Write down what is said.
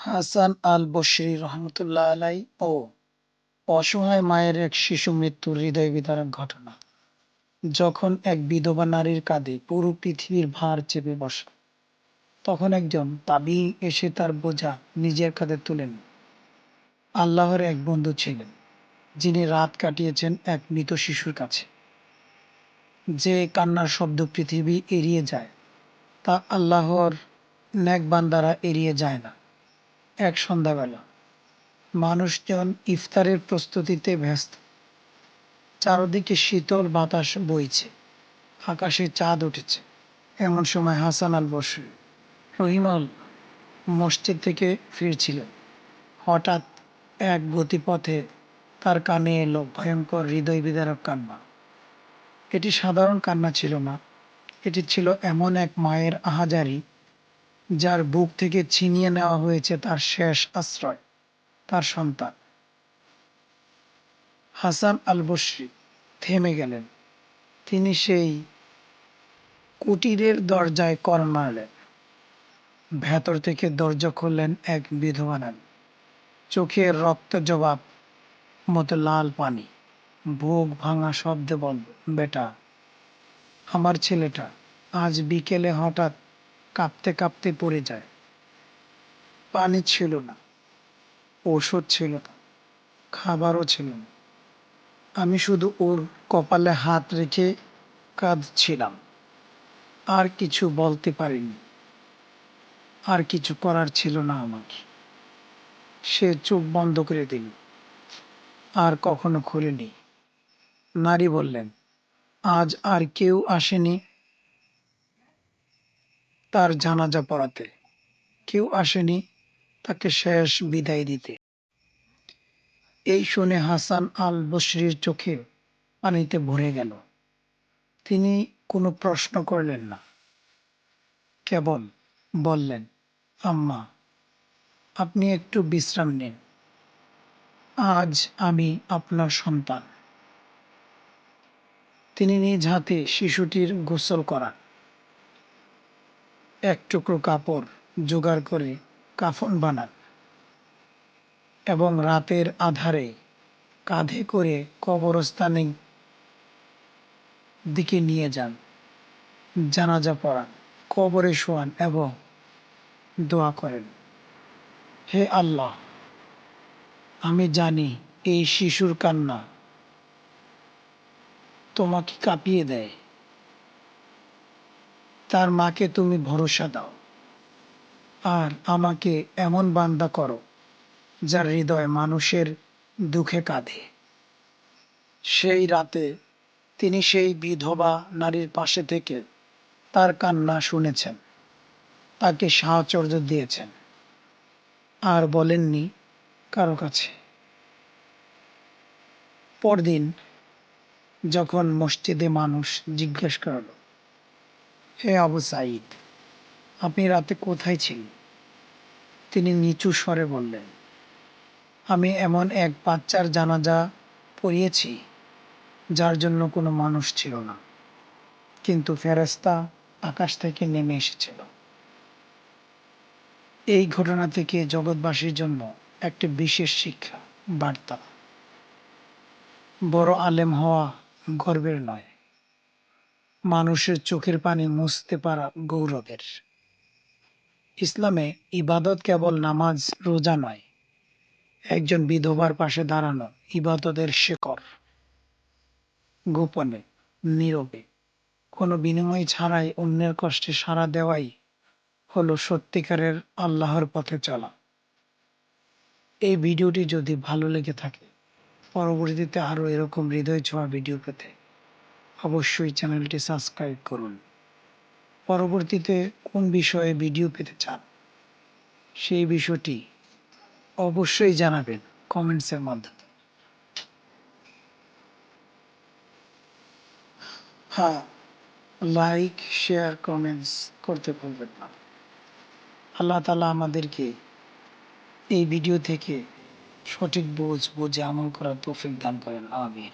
হাসান আল বসরি রহমতুল্লাহ আলাই ও অসহায় মায়ের এক শিশু মৃত্যুর হৃদয় বিদারক ঘটনা। যখন এক বিধবা নারীর কাঁধে পুরো পৃথিবীর ভার চেপে বসে, তখন একজন তাবি এসে তার বোঝা নিজের কাঁধে তুলেন। আল্লাহর এক বন্ধু ছিলেন, যিনি রাত কাটিয়েছেন এক মৃত শিশুর কাছে। যে কান্নার শব্দ পৃথিবী এড়িয়ে যায়, তা আল্লাহর ন্যাক দ্বারা এড়িয়ে যায় না। এক সন্ধ্যাবেলা। মানুষজন ইফতারের প্রস্তুতিতে ব্যস্ত। চারদিকে শীতল বাতাস বইছে। আকাশে চাঁদ উঠেছে। এমন সময় হাসান আল বসু রহিমাল মসজিদ থেকে ফিরছিলেন। হঠাৎ এক গতিপথে তার কানে এলো ভয়ঙ্কর হৃদয় বিদারক কান্না। এটি সাধারণ কান্না ছিল না। এটি ছিল এমন এক মায়ের আহাজারি যার বুক থেকে ছিনিয়ে নেওয়া হয়েছে তার শেষ আশ্রয়, তার সন্তান। হাসান আল বসরি থেমে গেলেন। তিনি সেই কুটিরের দরজায় কর মারলেন। ভেতর থেকে দরজা খুললেন এক বিধবা নারী চোখের রক্ত জবাব মতো লাল পানি। বুক ভাঙা শব্দে বলল, বেটা, আমার ছেলেটা আজ বিকেলে হঠাৎ কাঁপতে কাঁপতে পড়ে যায়। পানি ছিল না ওষুধ ছিল না, খাবারও ছিল না। আমি শুধু ওর কপালে হাত রেখে কাঁদছিলাম। আর কিছু বলতে পারিনি। আর কিছু করার ছিল না আমার সে চোখ বন্ধ করে দিল। আর কখনো খুলেনি। নারী বললেন, আজ আর কেউ আসেনি তার জানাজা পড়াতে। কেউ আসেনি তাকে শেষ বিদায় দিতে। এই শুনে হাসান আল বসরির চোখে পানিতে ভরে গেল। তিনি কোনো প্রশ্ন করলেন না। কেবল বললেন, আম্মা, আপনি একটু বিশ্রাম নিন। আজ আমি আপনার সন্তান। তিনি নিজ হাতে শিশুটির গোসল করান। এক টুকরো কাপড় জোগাড় করে কাফন বানান এবং রাতের আধারে কাঁধে করে কবরস্থানে দিকে নিয়ে যান, জানাজা পড়ান, কবরে শোয়ান এবং দোয়া করেন। হে আল্লাহ, আমি জানি এই শিশুর কান্না তোমাকে কাঁপিয়ে দেয়। তার মাকে তুমি ভরসা দাও। আর আমাকে এমন বান্দা করো, যার হৃদয় মানুষের দুঃখে কাঁদে। সেই রাতে তিনি সেই বিধবা নারীর পাশে থেকে তার কান্না শুনেছেন, তাকে সাহচর্য দিয়েছেন, আর বলেননি কারও কাছে। পরদিন যখন মসজিদে মানুষ জিজ্ঞেস করল হে আবু সাইদ আপনি রাতে কোথায় ছিলেন? তিনি নিচু স্বরে বললেন, আমি এমন এক বাচ্চার জানাজা পড়িয়েছি, যার জন্য কোনো মানুষ ছিল না। কিন্তু ফেরেস্তা আকাশ থেকে নেমে এসেছিল। এই ঘটনা থেকে জগৎবাসীর জন্য একটি বিশেষ শিক্ষা, বার্তা। বড় আলেম হওয়া গর্বের নয়। মানুষের চোখের পানি মুছতে পারা গৌরবের। ইসলামে ইবাদত কেবল নামাজ, রোজা নয়, একজন বিধবার পাশে দাঁড়ানো ইবাদতের শেকর গোপনে, নীরবে, কোনো বিনিময় ছাড়াই অন্যের কষ্টে সাড়া দেওয়াই হলো সত্যিকারের আল্লাহর পথে চলা। এই ভিডিওটি যদি ভালো লেগে থাকে, পরবর্তীতে আরও এরকম হৃদয় ছোঁয়া ভিডিও পেতে অবশ্যই চ্যানেলটি সাবস্ক্রাইব করুন। পরবর্তীতে কোন বিষয়ে ভিডিও পেতে চান, সেই বিষয়টি অবশ্যই জানাবেন কমেন্টসের মাধ্যমে। হ্যাঁ লাইক, শেয়ার, কমেন্টস করতে ভুলবেন না। আল্লাহ তালা আমাদেরকে এই ভিডিও থেকে সঠিক বোঝ, বুঝে আমল করার তৌফিক দান করেন। আমিন।